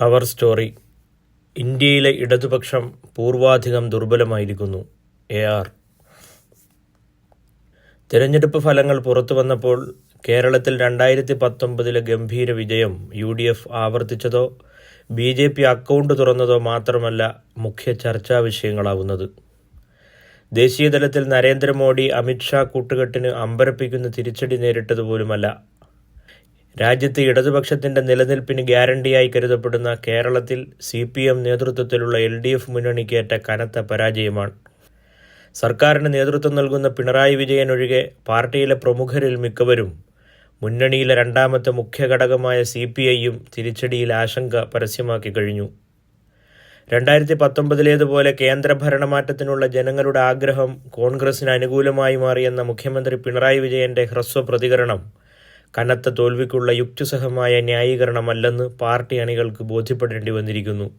Cover story. ഇന്ത്യയിലെ ഇടതുപക്ഷം പൂർവാധികം ദുർബലമായിരിക്കുന്നു. A R. തിരഞ്ഞെടുപ്പ് ഫലങ്ങൾ പുറത്തു വന്നപ്പോൾ കേരളത്തിൽ രണ്ടായിരത്തി പത്തൊമ്പതിലെ ഗംഭീര വിജയം യു ഡി എഫ് ആവർത്തിച്ചതോ ബി ജെ പി അക്കൗണ്ട് തുറന്നതോ മാത്രമല്ല മുഖ്യ ചർച്ചാ വിഷയങ്ങളാവുന്നത്. ദേശീയതലത്തിൽ നരേന്ദ്രമോദി അമിത്ഷാ കൂട്ടുകെട്ടിന് അമ്പരപ്പിക്കുന്ന തിരിച്ചടി നേരിട്ടതുപോലുമല്ല രാജ്യത്തെ ഇടതുപക്ഷത്തിന്റെ നിലനിൽപ്പിന് ഗ്യാരണ്ടിയായി കരുതപ്പെടുന്ന കേരളത്തിൽ സി പി എം നേതൃത്വത്തിലുള്ള എൽ ഡി എഫ് മുന്നണിക്കേറ്റ കനത്ത പരാജയമാണ്. സർക്കാരിന് നേതൃത്വം നൽകുന്ന പിണറായി വിജയൻ ഒഴികെ പാർട്ടിയിലെ പ്രമുഖരിൽ മിക്കവരും മുന്നണിയിലെ രണ്ടാമത്തെ മുഖ്യ ഘടകമായ സി പി ഐയും തിരിച്ചടിയിൽ ആശങ്ക പരസ്യമാക്കി കഴിഞ്ഞു. രണ്ടായിരത്തി പത്തൊമ്പതിലേതുപോലെ കേന്ദ്ര ഭരണമാറ്റത്തിനുള്ള ജനങ്ങളുടെ ആഗ്രഹം കോൺഗ്രസിന് അനുകൂലമായി മാറിയെന്ന മുഖ്യമന്ത്രി പിണറായി വിജയന്റെ ഹ്രസ്വ പ്രതികരണം കനത്ത തോൽവിക്കുള്ള യുക്തിസഹമായ ന്യായീകരണമല്ലെന്ന് പാർട്ടി അണികൾക്ക് ബോധ്യപ്പെടേണ്ടി വന്നിരിക്കുന്നു.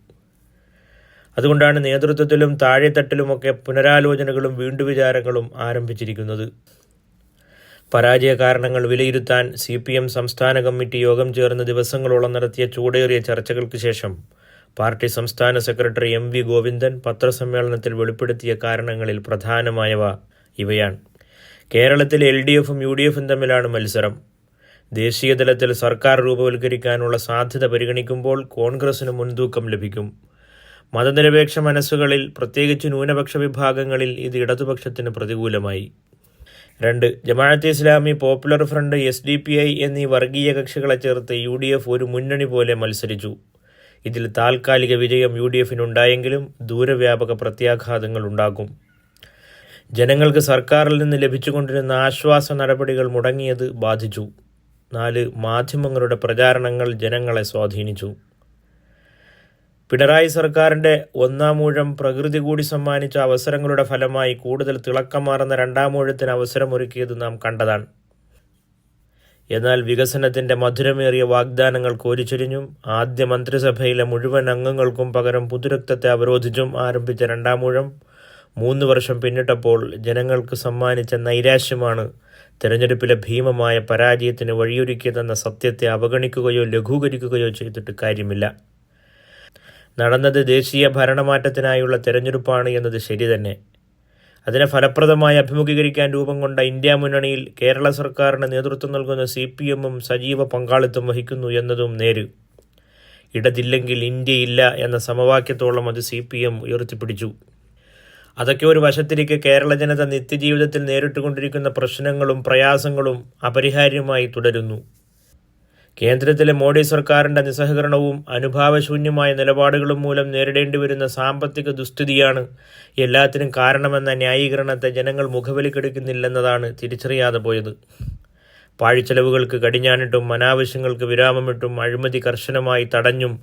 അതുകൊണ്ടാണ് നേതൃത്വത്തിലും താഴെത്തട്ടിലുമൊക്കെ പുനരാലോചനകളും വീണ്ടുവിചാരങ്ങളും ആരംഭിച്ചിരിക്കുന്നത്. പരാജയ കാരണങ്ങൾ വിലയിരുത്താൻ സി പി എം സംസ്ഥാന കമ്മിറ്റി യോഗം ചേർന്ന് ദിവസങ്ങളോളം നടത്തിയ ചൂടേറിയ ചർച്ചകൾക്ക് ശേഷം പാർട്ടി സംസ്ഥാന സെക്രട്ടറി എം വി ഗോവിന്ദൻ പത്രസമ്മേളനത്തിൽ വെളിപ്പെടുത്തിയ കാരണങ്ങളിൽ പ്രധാനമായവ ഇവയാണ്. കേരളത്തിൽ എൽ ഡി എഫും യു ഡി എഫും തമ്മിലാണ് മത്സരം. ദേശീയതലത്തിൽ സർക്കാർ രൂപവൽക്കരിക്കാനുള്ള സാധ്യത പരിഗണിക്കുമ്പോൾ കോൺഗ്രസിന് മുൻതൂക്കം ലഭിക്കും. മതനിരപേക്ഷ മനസ്സുകളിൽ പ്രത്യേകിച്ച് ന്യൂനപക്ഷ വിഭാഗങ്ങളിൽ ഇത് ഇടതുപക്ഷത്തിന് പ്രതികൂലമായി. രണ്ട് Jamaat e Islami popular front S D P I എന്നീ വർഗീയ കക്ഷികളെ ചേർത്ത് യു ഡി എഫ് ഒരു മുന്നണി പോലെ മത്സരിച്ചു. ഇതിൽ താൽക്കാലിക വിജയം യു ഡി എഫിനുണ്ടായെങ്കിലും ദൂരവ്യാപക പ്രത്യാഘാതങ്ങൾ ഉണ്ടാകും. ജനങ്ങൾക്ക് സർക്കാരിൽ നിന്ന് ലഭിച്ചുകൊണ്ടിരുന്ന ആശ്വാസ നടപടികൾ മുടങ്ങിയത് ബാധിച്ചു. നാല് മാധ്യമങ്ങളുടെ പ്രചാരണങ്ങൾ ജനങ്ങളെ സ്വാധീനിച്ചു. പിണറായി സർക്കാരിന്റെ ഒന്നാം മൂഴം പ്രകൃതി കൂടി സമ്മാനിച്ച അവസരങ്ങളുടെ ഫലമായി കൂടുതൽ തിളക്കമാർന്ന രണ്ടാം ഊഴത്തിന് അവസരമൊരുക്കിയത് നാം കണ്ടതാണ്. എന്നാൽ വികസനത്തിന്റെ മധുരമേറിയ വാഗ്ദാനങ്ങൾ കോരിച്ചൊരിഞ്ഞും ആദ്യ മന്ത്രിസഭയിലെ മുഴുവൻ അംഗങ്ങൾക്കും പകരം പുതുരക്തത്തെ അവരോധിച്ചും ആരംഭിച്ച രണ്ടാമൂഴം മൂന്ന് വർഷം പിന്നിട്ടപ്പോൾ ജനങ്ങൾക്ക് സമ്മാനിച്ച നൈരാശ്യമാണ് തെരഞ്ഞെടുപ്പിലെ ഭീമമായ പരാജയത്തിന് വഴിയൊരുക്കിയതെന്ന സത്യത്തെ അവഗണിക്കുകയോ ലഘൂകരിക്കുകയോ ചെയ്തിട്ട് കാര്യമില്ല. നടന്നത് ദേശീയ ഭരണമാറ്റത്തിനായുള്ള തെരഞ്ഞെടുപ്പാണ് എന്നത് ശരി തന്നെ. അതിനെ ഫലപ്രദമായി അഭിമുഖീകരിക്കാൻ രൂപം കൊണ്ട ഇന്ത്യ മുന്നണിയിൽ കേരള സർക്കാരിന് നേതൃത്വം നൽകുന്ന സി പി എമ്മും സജീവ പങ്കാളിത്തം വഹിക്കുന്നു എന്നതും നേര്. ഇടതില്ലെങ്കിൽ ഇന്ത്യയില്ല എന്ന സമവാക്യത്തോളം അത് സി പി എം ഉയർത്തിപ്പിടിച്ചു. അതൊക്കെ ഒരു വശത്തിരിക്കെ കേരള ജനത നിത്യജീവിതത്തിൽ നേരിട്ടുകൊണ്ടിരിക്കുന്ന പ്രശ്നങ്ങളും പ്രയാസങ്ങളും അപരിഹാര്യമായി തുടരുന്നു. കേന്ദ്രത്തിലെ മോഡി സർക്കാരിന്റെ നിസ്സഹകരണവും അനുഭാവശൂന്യമായ നിലപാടുകളും മൂലം നേരിടേണ്ടി വരുന്ന സാമ്പത്തിക ദുസ്ഥിതിയാണ് എല്ലാത്തിനും കാരണമെന്ന ന്യായീകരണത്തെ ജനങ്ങൾ മുഖവിലിക്കെടുക്കുന്നില്ലെന്നതാണ് തിരിച്ചറിയാതെ പോയത്. പാഴ്ചെലവുകൾക്ക് കടിഞ്ഞാണിട്ടും അനാവശ്യങ്ങൾക്ക് വിരാമമിട്ടും അഴിമതി കർശനമായി തടഞ്ഞും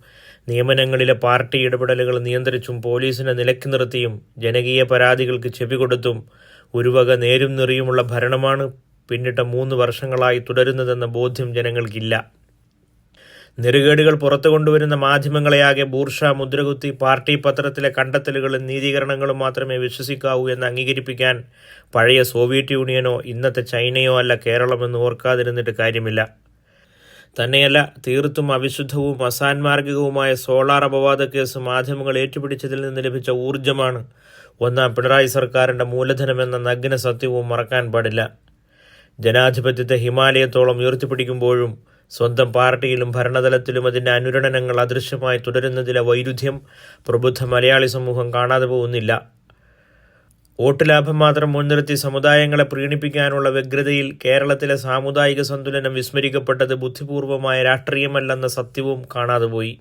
നിയമനങ്ങളിലെ പാർട്ടി ഇടപെടലുകൾ നിയന്ത്രിച്ചും പോലീസിനെ നിലക്കി നിർത്തിയും ജനകീയ പരാതികൾക്ക് ചെവി കൊടുത്തും ഒരുവക നേരും നിറിയുമുള്ള ഭരണമാണ് പിന്നിട്ട മൂന്ന് വർഷങ്ങളായി തുടരുന്നതെന്ന ബോധ്യം ജനങ്ങൾക്കില്ല. നെറുകേടുകൾ പുറത്തു കൊണ്ടുവരുന്ന മാധ്യമങ്ങളെയാകെ ബൂർഷ മുദ്രകുത്തി പാർട്ടി പത്രത്തിലെ കണ്ടെത്തലുകളും നീതീകരണങ്ങളും മാത്രമേ വിശ്വസിക്കാവൂ എന്ന് അംഗീകരിപ്പിക്കാൻ പഴയ സോവിയറ്റ് യൂണിയനോ ഇന്നത്തെ ചൈനയോ അല്ല കേരളമെന്ന് ഓർക്കാതിരുന്നിട്ട് കാര്യമില്ല. തന്നെയല്ല തീർത്തും അവിശുദ്ധവും അസാൻമാർഗികവുമായ സോളാർ അപവാദ കേസ് മാധ്യമങ്ങൾ ഏറ്റുപിടിച്ചതിൽ നിന്ന് ലഭിച്ച ഊർജമാണ് ഒന്നാം പിണറായി സർക്കാരിന്റെ മൂലധനമെന്ന നഗ്ന സത്യവും മറക്കാൻ പാടില്ല. ജനാധിപത്യത്തെ ഹിമാലയത്തോളം ഉയർത്തിപ്പിടിക്കുമ്പോഴും സ്വന്തം പാർട്ടിയിലും ഭരണതലത്തിലും അതിന്റെ അനുരണനങ്ങൾ അദൃശ്യമായി തുടരുന്നതിലെ വൈരുദ്ധ്യം പ്രബുദ്ധ മലയാളി സമൂഹം കാണാതെ പോകുന്നില്ല. വോട്ട് ലാഭം മാത്രം മുൻനിർത്തി സമുദായങ്ങളെ പ്രീണിപ്പിക്കാനുള്ള വ്യഗ്രതയിൽ കേരളത്തിലെ സാമുദായിക സന്തുലനം വിസ്മരിക്കപ്പെട്ടത് ബുദ്ധിപൂർവമായ രാഷ്ട്രീയമല്ലെന്ന സത്യവും കാണാതെ പോയി.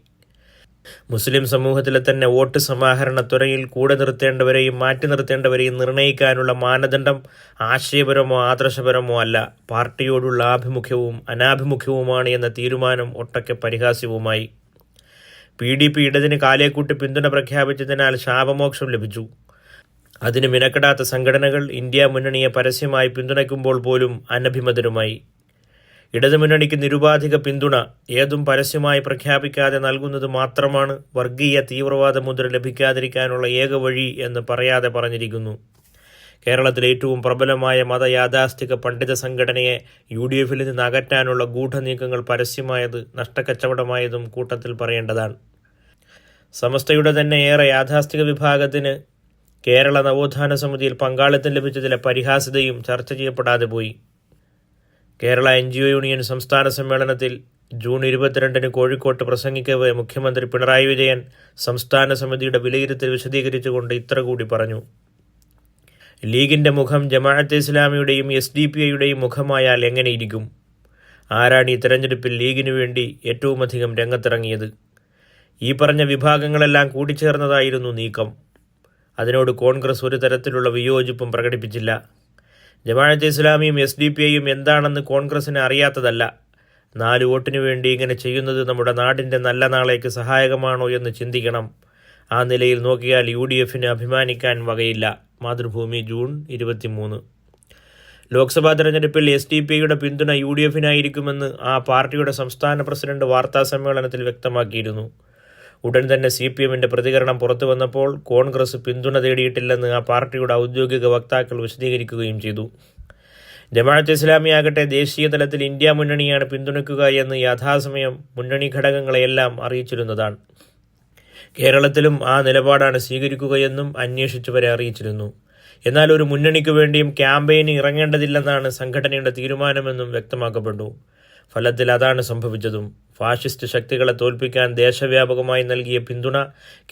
മുസ്ലിം സമൂഹത്തിലെ തന്നെ വോട്ട് സമാഹരണ തുരയിൽ കൂടെ നിർത്തേണ്ടവരെയും മാറ്റി നിർത്തേണ്ടവരെയും നിർണയിക്കാനുള്ള മാനദണ്ഡം ആശയപരമോ ആദർശപരമോ അല്ല. പാർട്ടിയോടുള്ള ആഭിമുഖ്യവും അനാഭിമുഖ്യവുമാണ് എന്ന തീരുമാനം ഒട്ടൊക്കെ പരിഹാസ്യവുമായി. പി ഡി പി ഇടതിന് കാലേക്കൂട്ടി പിന്തുണ പ്രഖ്യാപിച്ചതിനാൽ ശാപമോക്ഷം ലഭിച്ചു. അതിന് മിനക്കെടാത്ത സംഘടനകൾ ഇന്ത്യ മുന്നണിയെ പരസ്യമായി പിന്തുണയ്ക്കുമ്പോൾ പോലും അനഭിമതരുമായി. ഇടതുമുന്നണിക്ക് നിരുപാധിക പിന്തുണ ഏതും പരസ്യമായി പ്രഖ്യാപിക്കാതെ നൽകുന്നത് മാത്രമാണ് വർഗീയ തീവ്രവാദ മുദ്ര ലഭിക്കാതിരിക്കാനുള്ള ഏക വഴി എന്ന് പറയാതെ പറഞ്ഞിരിക്കുന്നു. കേരളത്തിലെ ഏറ്റവും പ്രബലമായ മതയാഥാസ്ഥിക പണ്ഡിത സംഘടനയെ യു ഡി എഫിൽ നിന്ന് അകറ്റാനുള്ള ഗൂഢനീക്കങ്ങൾ പരസ്യമായത് നഷ്ടക്കച്ചവടമായതും കൂട്ടത്തിൽ പറയേണ്ടതാണ്. സമസ്തയുടെ തന്നെ ഏറെ യാഥാസ്ഥിക വിഭാഗത്തിന് കേരള നവോത്ഥാന സമിതിയിൽ പങ്കാളിത്തം ലഭിച്ചതിലെ പരിഹാസ്യതയും ചർച്ച ചെയ്യപ്പെടാതെ പോയി. Kerala N G O union സംസ്ഥാന സമ്മേളനത്തിൽ ജൂൺ ഇരുപത്തിരണ്ടിന് കോഴിക്കോട്ട് പ്രസംഗിക്കവെ മുഖ്യമന്ത്രി പിണറായി വിജയൻ സംസ്ഥാന സമിതിയുടെ വിലയിരുത്തൽ വിശദീകരിച്ചുകൊണ്ട് ഇത്ര കൂടി പറഞ്ഞു. ലീഗിന്റെ മുഖം ജമാഅത്തെ ഇസ്ലാമിയുടെയും എസ് ഡി പി ഐയുടെയും മുഖമായാൽ എങ്ങനെയിരിക്കും ആരാണ് ഈ തെരഞ്ഞെടുപ്പിൽ ലീഗിനു വേണ്ടി ഏറ്റവുമധികം രംഗത്തിറങ്ങിയത്? ഈ പറഞ്ഞ വിഭാഗങ്ങളെല്ലാം കൂടിച്ചേർന്നതായിരുന്നു നീക്കം. അതിനോട് കോൺഗ്രസ് ഒരു തരത്തിലുള്ള വിയോജിപ്പും പ്രകടിപ്പിച്ചില്ല. ജമാഅത്തെ ഇസ്ലാമിയും എസ് ഡി പി ഐയും എന്താണെന്ന് കോൺഗ്രസിന് അറിയാത്തതല്ല. നാല് വോട്ടിനു വേണ്ടി ഇങ്ങനെ ചെയ്യുന്നത് നമ്മുടെ നാടിന്റെ നല്ല നാളേക്ക് സഹായകമാണോ എന്ന് ചിന്തിക്കണം. ആ നിലയിൽ നോക്കിയാൽ യു ഡി എഫിന് അഭിമാനിക്കാൻ വകയില്ല. മാതൃഭൂമി ജൂൺ ഇരുപത്തിമൂന്ന്. ലോക്സഭാ തെരഞ്ഞെടുപ്പിൽ എസ് ഡി പി ഐയുടെ പിന്തുണ യു ഡി എഫിനായിരിക്കുമെന്ന് ആ പാർട്ടിയുടെ സംസ്ഥാന പ്രസിഡന്റ് വാർത്താ സമ്മേളനത്തിൽ വ്യക്തമാക്കിയിരുന്നു. ഉടൻ തന്നെ സി പി എമ്മിന്റെ പ്രതികരണം പുറത്തു വന്നപ്പോൾ കോൺഗ്രസ് പിന്തുണ തേടിയിട്ടില്ലെന്ന് ആ പാർട്ടിയുടെ ഔദ്യോഗിക വക്താക്കൾ വിശദീകരിക്കുകയും ചെയ്തു. ജമാഅത്ത് ഇസ്ലാമി ആകട്ടെ ദേശീയ തലത്തിൽ ഇന്ത്യ മുന്നണിയാണ് പിന്തുണയ്ക്കുക എന്ന് യഥാസമയം മുന്നണി ഘടകങ്ങളെയെല്ലാം അറിയിച്ചിരുന്നതാണ്. കേരളത്തിലും ആ നിലപാടാണ് സ്വീകരിക്കുകയെന്നും അന്വേഷിച്ചവരെ അറിയിച്ചിരുന്നു. എന്നാൽ ഒരു മുന്നണിക്ക് വേണ്ടിയും ക്യാമ്പയിന് ഇറങ്ങേണ്ടതില്ലെന്നാണ് സംഘടനയുടെ തീരുമാനമെന്നും വ്യക്തമാക്കപ്പെട്ടു. ഫലത്തിൽ അതാണ് സംഭവിച്ചതും. ഫാഷിസ്റ്റ് ശക്തികളെ തോൽപ്പിക്കാൻ ദേശവ്യാപകമായി നൽകിയ പിന്തുണ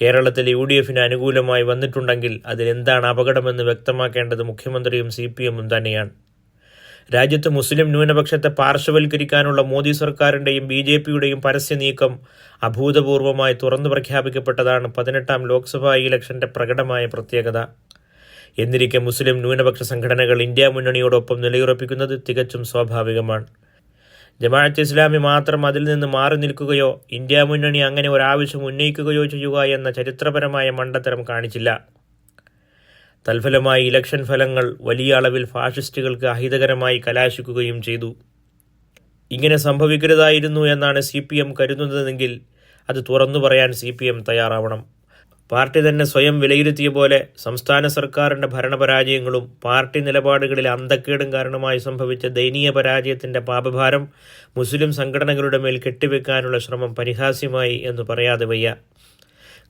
കേരളത്തിലെ യു ഡി എഫിന് അനുകൂലമായി വന്നിട്ടുണ്ടെങ്കിൽ അതിലെന്താണ് അപകടമെന്ന് വ്യക്തമാക്കേണ്ടത് മുഖ്യമന്ത്രിയും സി പി എമ്മും തന്നെയാണ്. രാജ്യത്ത് മുസ്ലിം ന്യൂനപക്ഷത്തെ പാർശ്വവൽക്കരിക്കാനുള്ള മോദി സർക്കാരിന്റെയും ബി ജെ പിയുടെയും പരസ്യ നീക്കം അഭൂതപൂർവമായി തുറന്നു പ്രഖ്യാപിക്കപ്പെട്ടതാണ് പതിനെട്ടാം ലോക്സഭാ ഇലക്ഷന്റെ പ്രകടമായ പ്രത്യേകത. എന്നിരിക്കെ മുസ്ലിം ന്യൂനപക്ഷ സംഘടനകൾ ഇന്ത്യ മുന്നണിയോടൊപ്പം നിലയുറപ്പിക്കുന്നത് തികച്ചും സ്വാഭാവികമാണ്. ജമാഅത്ത് ഇസ്ലാമി മാത്രം അതിൽ നിന്ന് മാറി നിൽക്കുകയോ ഇന്ത്യ മുന്നണി അങ്ങനെ ഒരാവശ്യം ഉന്നയിക്കുകയോ ചെയ്യുക എന്ന ചരിത്രപരമായ മണ്ടത്തരം കാണിച്ചില്ല. തൽഫലമായി ഇലക്ഷൻ ഫലങ്ങൾ വലിയ അളവിൽ ഫാഷിസ്റ്റുകൾക്ക് അഹിതകരമായി കലാശിക്കുകയും ചെയ്തു. ഇങ്ങനെ സംഭവിക്കരുതായിരുന്നു എന്നാണ് സി പി എം കരുതുന്നതെങ്കിൽ അത് തുറന്നു പറയാൻ സി പി എം തയ്യാറാവണം. പാർട്ടി തന്നെ സ്വയം വിലയിരുത്തിയ പോലെ സംസ്ഥാന സർക്കാരിന്റെ ഭരണപരാജയങ്ങളും പാർട്ടി നിലപാടുകളിൽ അന്തക്കേടും കാരണമായി സംഭവിച്ച ദയനീയ പരാജയത്തിന്റെ പാപഭാരം മുസ്ലിം സംഘടനകളുടെ മേൽ കെട്ടിവെക്കാനുള്ള ശ്രമം പരിഹാസ്യമായി എന്ന് പറയാതെ വയ്യ.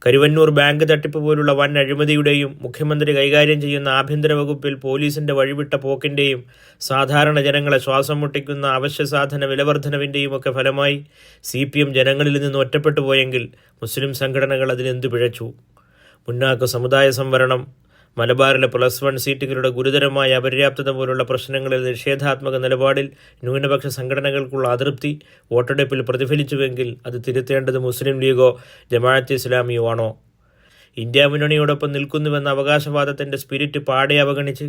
കരുവന്നൂർ ബാങ്ക് തട്ടിപ്പ് പോലുള്ള വൻ അഴിമതിയുടെയും മുഖ്യമന്ത്രി കൈകാര്യം ചെയ്യുന്ന ആഭ്യന്തര വകുപ്പിൽ പോലീസിന്റെ വഴിവിട്ട പോക്കിന്റെയും സാധാരണ ജനങ്ങളെ ശ്വാസം മുട്ടിക്കുന്ന അവശ്യ സാധന വിലവർദ്ധനവിന്റെയും ഒക്കെ ഫലമായി സി പി എം ജനങ്ങളിൽ നിന്ന് ഒറ്റപ്പെട്ടു പോയെങ്കിൽ മുസ്ലിം സംഘടനകൾ അതിലെന്തു പിഴച്ചു? മുന്നാക്ക സമുദായ സംവരണം മലബാറിലെ പ്ലസ് വൺ സീറ്റുകളുടെ ഗുരുതരമായ അപര്യാപ്തത പോലുള്ള പ്രശ്നങ്ങളിൽ നിഷേധാത്മക നിലപാടിൽ ന്യൂനപക്ഷ സംഘടനകൾക്കുള്ള അതൃപ്തി വോട്ടെടുപ്പിൽ പ്രതിഫലിച്ചുവെങ്കിൽ അത് തിരുത്തേണ്ടത് മുസ്ലിം ലീഗോ ജമാഅത്ത് ഇസ്ലാമിയോ ആണോ? ഇന്ത്യ മുന്നണിയോടൊപ്പം നിൽക്കുന്നുവെന്ന അവകാശവാദത്തിന്റെ സ്പിരിറ്റ് പാടെ അവഗണിച്ച്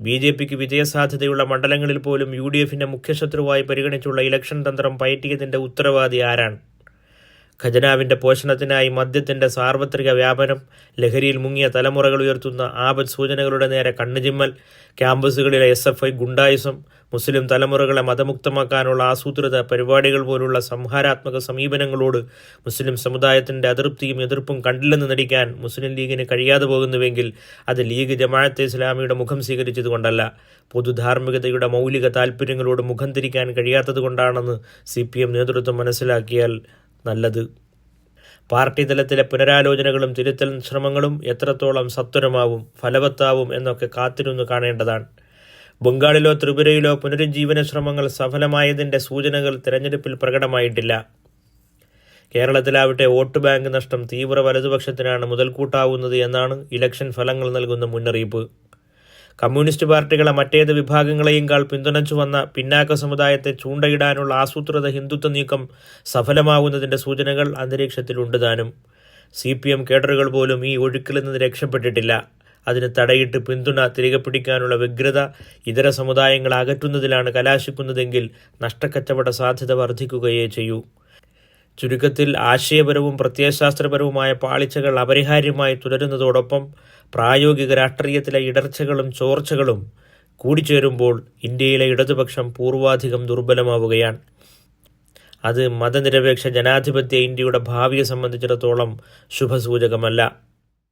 ബി ജെ പിക്ക് വിജയസാധ്യതയുള്ള മണ്ഡലങ്ങളിൽ പോലും യു ഡി എഫിന്റെ മുഖ്യശത്രുവായി പരിഗണിച്ചുള്ള ഇലക്ഷൻ തന്ത്രം പയറ്റിയതിന്റെ ഉത്തരവാദി ആരാണ്? ഖജനാവിന്റെ പോഷണത്തിനായി മദ്യത്തിന്റെ സാർവത്രിക വ്യാപനം ലഹരിയിൽ മുങ്ങിയ തലമുറകൾ ഉയർത്തുന്ന ആപത് സൂചനകളുടെ നേരെ കണ്ണുചിമ്മൽ ക്യാമ്പസുകളിലെ എസ് എഫ് ഐ ഗുണ്ടായുസം മുസ്ലിം തലമുറകളെ മതമുക്തമാക്കാനുള്ള ആസൂത്രിത പരിപാടികൾ പോലുള്ള സംഹാരാത്മക സമീപനങ്ങളോട് മുസ്ലിം സമുദായത്തിന്റെ അതൃപ്തിയും എതിർപ്പും കണ്ടില്ലെന്ന് നടിക്കാൻ മുസ്ലിം ലീഗിന് കഴിയാതെ പോകുന്നുവെങ്കിൽ അത് ലീഗ് ജമാഅത്തെ ഇസ്ലാമിയുടെ മുഖം സ്വീകരിച്ചതുകൊണ്ടല്ല. പൊതുധാർമ്മികതയുടെ മൗലിക താൽപ്പര്യങ്ങളോട് മുഖം തിരിക്കാൻ കഴിയാത്തതുകൊണ്ടാണെന്ന് സി പി എം നേതൃത്വം മനസ്സിലാക്കിയാൽ നല്ലത്. പാർട്ടി തലത്തിലെ പുനരാലോചനകളും തിരുത്തൽ ശ്രമങ്ങളും എത്രത്തോളം സത്വരമാവും ഫലവത്താവും എന്നൊക്കെ കാത്തിരുന്നു കാണേണ്ടതാണ്. ബംഗാളിലോ ത്രിപുരയിലോ പുനരുജ്ജീവന ശ്രമങ്ങൾ സഫലമായതിന്റെ സൂചനകൾ തിരഞ്ഞെടുപ്പിൽ പ്രകടമായിട്ടില്ല. കേരളത്തിലാവട്ടെ വോട്ട് ബാങ്ക് നഷ്ടം തീവ്ര വലതുപക്ഷത്തിനാണ് മുതൽക്കൂട്ടാവുന്നത് എന്നാണ് ഇലക്ഷൻ ഫലങ്ങൾ നൽകുന്ന മുന്നറിയിപ്പ്. കമ്മ്യൂണിസ്റ്റ് പാർട്ടികളെ മറ്റേത് വിഭാഗങ്ങളെയും കാൾ പിന്തുണച്ചു വന്ന പിന്നാക്ക സമുദായത്തെ ചൂണ്ടയിടാനുള്ള ആസൂത്രിത ഹിന്ദുത്വ നീക്കം സഫലമാകുന്നതിന്റെ സൂചനകൾ അന്തരീക്ഷത്തിലുണ്ട് താനും. സി പി എം കേഡറുകൾ പോലും ഈ ഒഴുക്കിൽ നിന്ന് രക്ഷപ്പെട്ടിട്ടില്ല. അതിന് തടയിട്ട് പിന്തുണ തിരികെ പിടിക്കാനുള്ള വ്യഗ്രത ഇതര സമുദായങ്ങളെ അകറ്റുന്നതിലാണ് കലാശിക്കുന്നതെങ്കിൽ നഷ്ടക്കച്ചവട സാധ്യത വർദ്ധിക്കുകയേ ചെയ്യൂ. ചുരുക്കത്തിൽ ആശയപരവും പ്രത്യയശാസ്ത്രപരവുമായ പാളിച്ചകൾ അപരിഹാര്യമായി തുടരുന്നതോടൊപ്പം പ്രായോഗിക രാഷ്ട്രീയത്തിലെ ഇടർച്ചകളും ചോർച്ചകളും കൂടിച്ചേരുമ്പോൾ ഇന്ത്യയിലെ ഇടതുപക്ഷം പൂർവാധികം ദുർബലമാവുകയാണ്. അത് മതനിരപേക്ഷ ജനാധിപത്യ ഇന്ത്യയുടെ ഭാവിയെ സംബന്ധിച്ചിടത്തോളം ശുഭസൂചകമല്ല.